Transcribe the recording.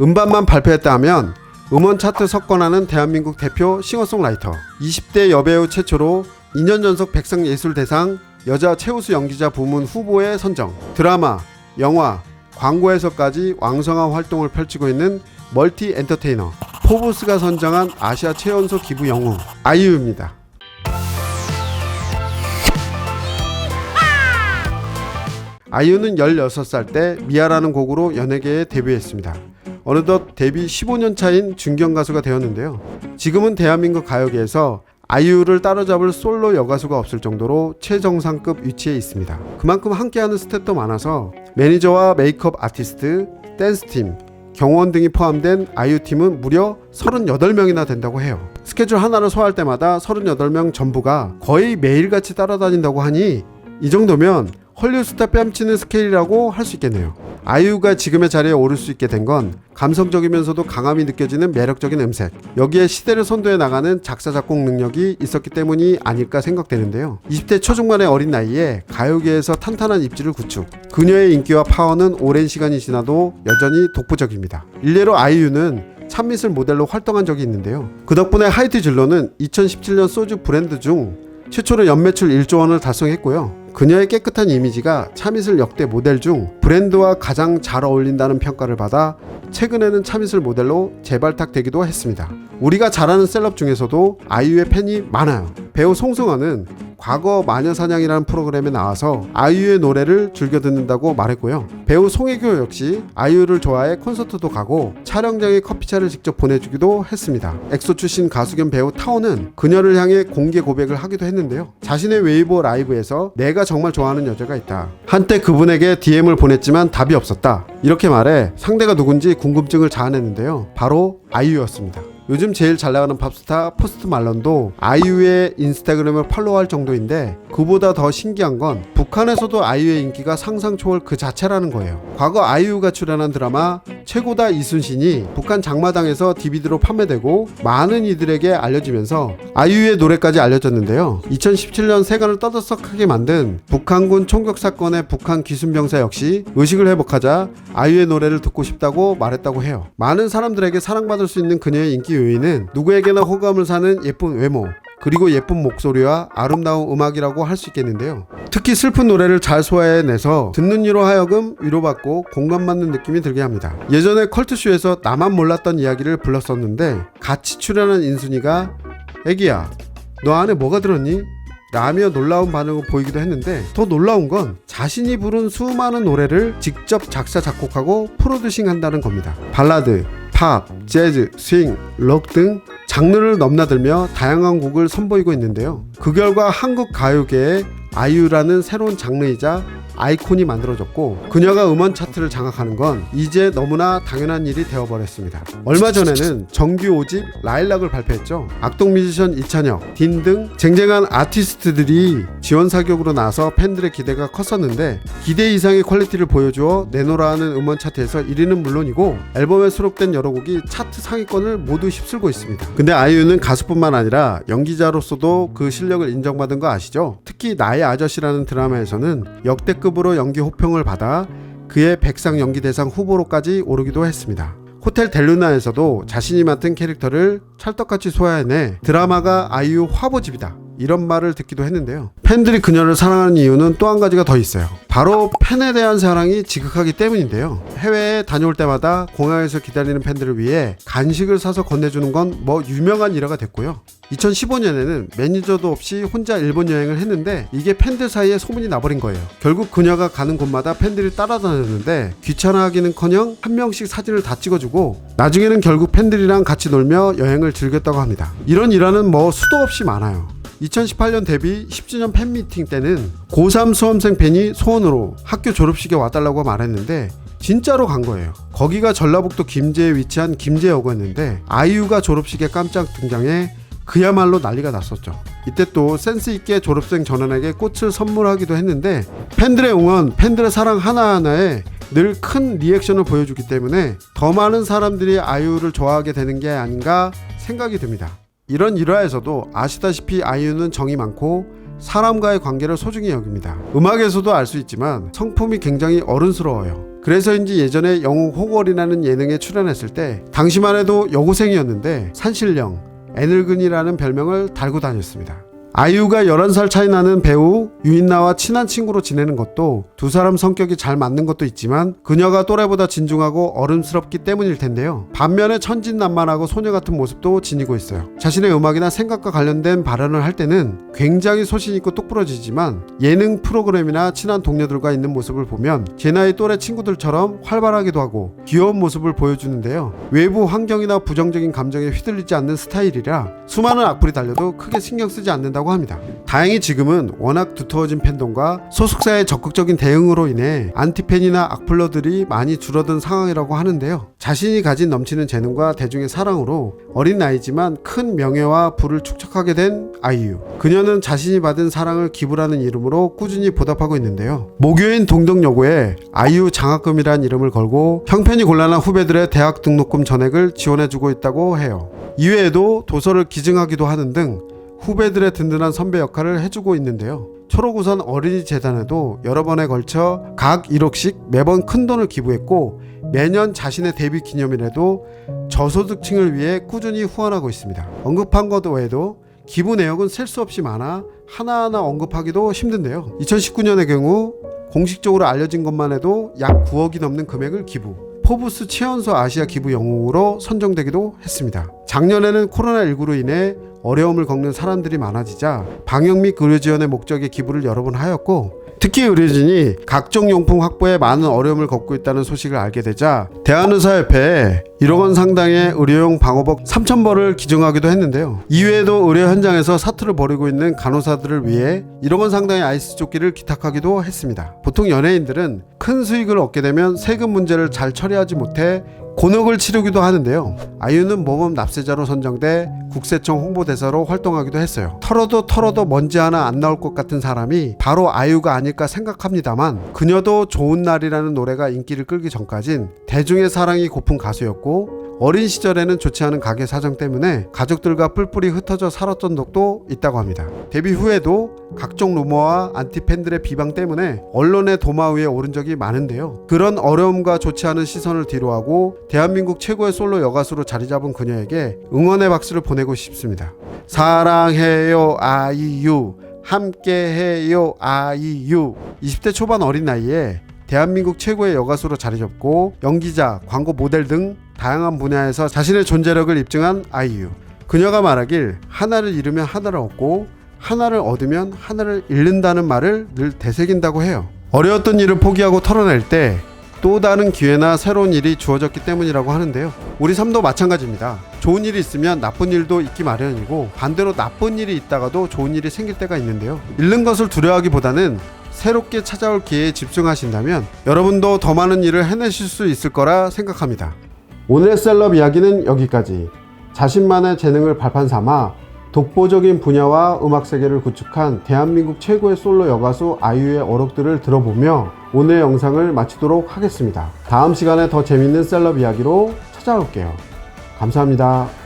음반만 발표했다 하면 음원 차트 석권하는 대한민국 대표 싱어송라이터 20대 여배우 최초로 2년 연속 백상예술대상 여자 최우수 연기자 부문 후보에 선정 드라마, 영화, 광고에서까지 왕성한 활동을 펼치고 있는 멀티 엔터테이너 포브스가 선정한 아시아 최연소 기부 영웅 아이유입니다. 아이유는 16살 때 미아라는 곡으로 연예계에 데뷔했습니다. 어느덧 데뷔 15년 차인 중견 가수가 되었는데요. 지금은 대한민국 가요계에서 아이유를 따라잡을 솔로 여가수가 없을 정도로 최정상급 위치에 있습니다. 그만큼 함께하는 스텝도 많아서 매니저와 메이크업 아티스트, 댄스팀, 경호원 등이 포함된 아이유 팀은 무려 38명이나 된다고 해요. 스케줄 하나를 소화할 때마다 38명 전부가 거의 매일같이 따라다닌다고 하니 이 정도면 헐리우드 스타 뺨치는 스케일이라고 할 수 있겠네요. 아이유가 지금의 자리에 오를 수 있게 된 건 감성적이면서도 강함이 느껴지는 매력적인 음색, 여기에 시대를 선도해 나가는 작사 작곡 능력이 있었기 때문이 아닐까 생각되는데요. 20대 초중반의 어린 나이에 가요계에서 탄탄한 입지를 구축. 그녀의 인기와 파워는 오랜 시간이 지나도 여전히 독보적입니다. 일례로 아이유는 참미술 모델로 활동한 적이 있는데요. 그 덕분에 하이트 진로는 2017년 소주 브랜드 중 최초로 연매출 1조 원을 달성했고요. 그녀의 깨끗한 이미지가 참이슬 역대 모델 중 브랜드와 가장 잘 어울린다는 평가를 받아 최근에는 참이슬 모델로 재발탁되기도 했습니다. 우리가 잘 아는 셀럽 중에서도 아이유의 팬이 많아요. 배우 송승헌은 과거 마녀사냥이라는 프로그램에 나와서 아이유의 노래를 즐겨 듣는다고 말했고요. 배우 송혜교 역시 아이유를 좋아해 콘서트도 가고 촬영장에 커피차를 직접 보내주기도 했습니다. 엑소 출신 가수 겸 배우 타오는 그녀를 향해 공개 고백을 하기도 했는데요. 자신의 웨이보 라이브에서 내가 정말 좋아하는 여자가 있다. 한때 그분에게 DM을 보냈지만 답이 없었다. 이렇게 말해 상대가 누군지 궁금증을 자아냈는데요. 바로 아이유였습니다. 요즘 제일 잘 나가는 팝스타 포스트 말론도 아이유의 인스타그램을 팔로우할 정도인데 그보다 더 신기한 건 북한에서도 아이유의 인기가 상상 초월 그 자체라는 거예요. 과거 아이유가 출연한 드라마 최고다 이순신이 북한 장마당에서 DVD로 판매되고 많은 이들에게 알려지면서 아이유의 노래까지 알려졌는데요. 2017년 세간을 떠들썩하게 만든 북한군 총격 사건의 북한 기순병사 역시 의식을 회복하자 아이유의 노래를 듣고 싶다고 말했다고 해요. 많은 사람들에게 사랑받을 수 있는 그녀의 인기 요인은 누구에게나 호감을 사는 예쁜 외모, 그리고 예쁜 목소리와 아름다운 음악이라고 할 수 있겠는데요. 특히 슬픈 노래를 잘 소화해내서 듣는 이로 하여금 위로받고 공감받는 느낌이 들게 합니다. 예전에 컬트쇼에서 나만 몰랐던 이야기를 불렀었는데 같이 출연한 인순이가 애기야 너 안에 뭐가 들었니? 라며 놀라운 반응을 보이기도 했는데 더 놀라운 건 자신이 부른 수많은 노래를 직접 작사 작곡하고 프로듀싱 한다는 겁니다. 발라드, 팝, 재즈, 스윙, 록 등 장르를 넘나들며 다양한 곡을 선보이고 있는데요. 그 결과 한국 가요계에 아이유라는 새로운 장르이자 아이콘이 만들어졌고 그녀가 음원 차트를 장악하는 건 이제 너무나 당연한 일이 되어버렸습니다. 얼마 전에는 정규 5집 라일락을 발표했죠. 악동 뮤지션 이찬혁, 딘 등 쟁쟁한 아티스트들이 지원 사격으로 나서 팬들의 기대가 컸었는데 기대 이상의 퀄리티를 보여주어 내노라 하는 음원 차트에서 1위는 물론이고 앨범에 수록된 여러 곡이 차트 상위권을 모두 휩쓸고 있습니다. 근데 아이유는 가수뿐만 아니라 연기자로서도 그 실력을 인정받은 거 아시죠? 특히 나의 아저씨라는 드라마에서는 역대 급으로 연기 호평을 받아 그의 백상 연기 대상 후보로까지 오르기도 했습니다. 호텔 델루나에서도 자신이 맡은 캐릭터를 찰떡같이 소화해내 드라마가 아이유 화보집이다. 이런 말을 듣기도 했는데요. 팬들이 그녀를 사랑하는 이유는 또 한 가지가 더 있어요. 바로 팬에 대한 사랑이 지극하기 때문인데요. 해외에 다녀올 때마다 공항에서 기다리는 팬들을 위해 간식을 사서 건네주는 건 뭐 유명한 일화가 됐고요. 2015년에는 매니저도 없이 혼자 일본 여행을 했는데 이게 팬들 사이에 소문이 나버린 거예요. 결국 그녀가 가는 곳마다 팬들이 따라다녔는데 귀찮아하기는커녕 한 명씩 사진을 다 찍어주고 나중에는 결국 팬들이랑 같이 놀며 여행을 즐겼다고 합니다. 이런 일화는 뭐 수도 없이 많아요. 2018년 데뷔 10주년 팬미팅 때는 고3 수험생 팬이 소원으로 학교 졸업식에 와달라고 말했는데 진짜로 간 거예요. 거기가 전라북도 김제에 위치한 김제역이었는데 아이유가 졸업식에 깜짝 등장해 그야말로 난리가 났었죠. 이때 또 센스 있게 졸업생 전원에게 꽃을 선물하기도 했는데 팬들의 응원, 팬들의 사랑 하나하나에 늘 큰 리액션을 보여주기 때문에 더 많은 사람들이 아이유를 좋아하게 되는 게 아닌가 생각이 듭니다. 이런 일화에서도 아시다시피 아이유는 정이 많고 사람과의 관계를 소중히 여깁니다. 음악에서도 알 수 있지만 성품이 굉장히 어른스러워요. 그래서인지 예전에 영웅 호걸이라는 예능에 출연했을 때 당시만 해도 여고생이었는데 산신령, 애늙은이라는 별명을 달고 다녔습니다. 아이유가 11살 차이 나는 배우 유인나와 친한 친구로 지내는 것도 두 사람 성격이 잘 맞는 것도 있지만 그녀가 또래보다 진중하고 어른스럽기 때문일 텐데요. 반면에 천진난만하고 소녀 같은 모습도 지니고 있어요. 자신의 음악이나 생각과 관련된 발언을 할 때는 굉장히 소신 있고 똑부러지지만 예능 프로그램이나 친한 동료들과 있는 모습을 보면 제 나이 또래 친구들처럼 활발하기도 하고 귀여운 모습을 보여주는데요. 외부 환경이나 부정적인 감정에 휘둘리지 않는 스타일이라 수많은 악플이 달려도 크게 신경 쓰지 않는다고 합니다. 다행히 지금은 워낙 두터워진 팬덤과 소속사의 적극적인 대응 으로 인해 안티팬이나 악플러들이 많이 줄어든 상황이라고 하는데요. 자신이 가진 넘치는 재능과 대중의 사랑으로 어린 나이지만 큰 명예와 부를 축적하게 된 아이유. 그녀는 자신이 받은 사랑을 기부라는 이름으로 꾸준히 보답하고 있는데요. 모교인 동덕여고에 아이유 장학금이란 이름을 걸고 형편이 곤란한 후배들의 대학 등록금 전액을 지원해주고 있다고 해요. 이외에도 도서를 기증하기도 하는 등 후배들의 든든한 선배 역할을 해주고 있는데요. 초록우선 어린이 재단에도 여러 번에 걸쳐 각 1억씩 매번 큰 돈을 기부했고 매년 자신의 데뷔 기념일에도 저소득층을 위해 꾸준히 후원하고 있습니다. 언급한 것 외에도 기부 내역은 셀 수 없이 많아 하나하나 언급하기도 힘든데요. 2019년의 경우 공식적으로 알려진 것만 해도 약 9억이 넘는 금액을 기부. 포브스 최연소 아시아 기부 영웅으로 선정되기도 했습니다. 작년에는 코로나19로 인해 어려움을 겪는 사람들이 많아지자 방역 및 의료 지원의 목적의 기부를 여러 번 하였고 특히 의료진이 각종 용품 확보에 많은 어려움을 겪고 있다는 소식을 알게 되자 대한의사협회에 1억 원 상당의 의료용 방호복 3,000벌을 기증하기도 했는데요. 이외에도 의료 현장에서 사투를 벌이고 있는 간호사들을 위해 1억 원 상당의 아이스 조끼를 기탁하기도 했습니다. 보통 연예인들은 큰 수익을 얻게 되면 세금 문제를 잘 처리하지 못해 곤혹을 치르기도 하는데요. 아이유는 모범 납세자로 선정돼 국세청 홍보대사로 활동하기도 했어요. 털어도 털어도 먼지 하나 안 나올 것 같은 사람이 바로 아이유가 아닐까 생각합니다만 그녀도 좋은 날이라는 노래가 인기를 끌기 전까진 대중의 사랑이 고픈 가수였고 어린 시절에는 좋지 않은 가게 사정 때문에 가족들과 뿔뿔이 흩어져 살았던 적도 있다고 합니다. 데뷔 후에도 각종 루머와 안티 팬들의 비방 때문에 언론의 도마 위에 오른 적이 많은데요. 그런 어려움과 좋지 않은 시선을 뒤로하고 대한민국 최고의 솔로 여가수로 자리 잡은 그녀에게 응원의 박수를 보내고 싶습니다. 사랑해요 아이유 함께해요 아이유 20대 초반 어린 나이에 대한민국 최고의 여가수로 자리 잡고 연기자, 광고 모델 등 다양한 분야에서 자신의 존재력을 입증한 아이유. 그녀가 말하길 하나를 잃으면 하나를 얻고 하나를 얻으면 하나를 잃는다는 말을 늘 되새긴다고 해요. 어려웠던 일을 포기하고 털어낼 때 또 다른 기회나 새로운 일이 주어졌기 때문이라고 하는데요. 우리 삶도 마찬가지입니다. 좋은 일이 있으면 나쁜 일도 있기 마련이고 반대로 나쁜 일이 있다가도 좋은 일이 생길 때가 있는데요. 잃는 것을 두려워하기보다는 새롭게 찾아올 기회에 집중하신다면 여러분도 더 많은 일을 해내실 수 있을 거라 생각합니다. 오늘의 셀럽 이야기는 여기까지. 자신만의 재능을 발판 삼아 독보적인 분야와 음악 세계를 구축한 대한민국 최고의 솔로 여가수 아이유의 어록들을 들어보며 오늘 영상을 마치도록 하겠습니다. 다음 시간에 더 재밌는 셀럽 이야기로 찾아올게요. 감사합니다.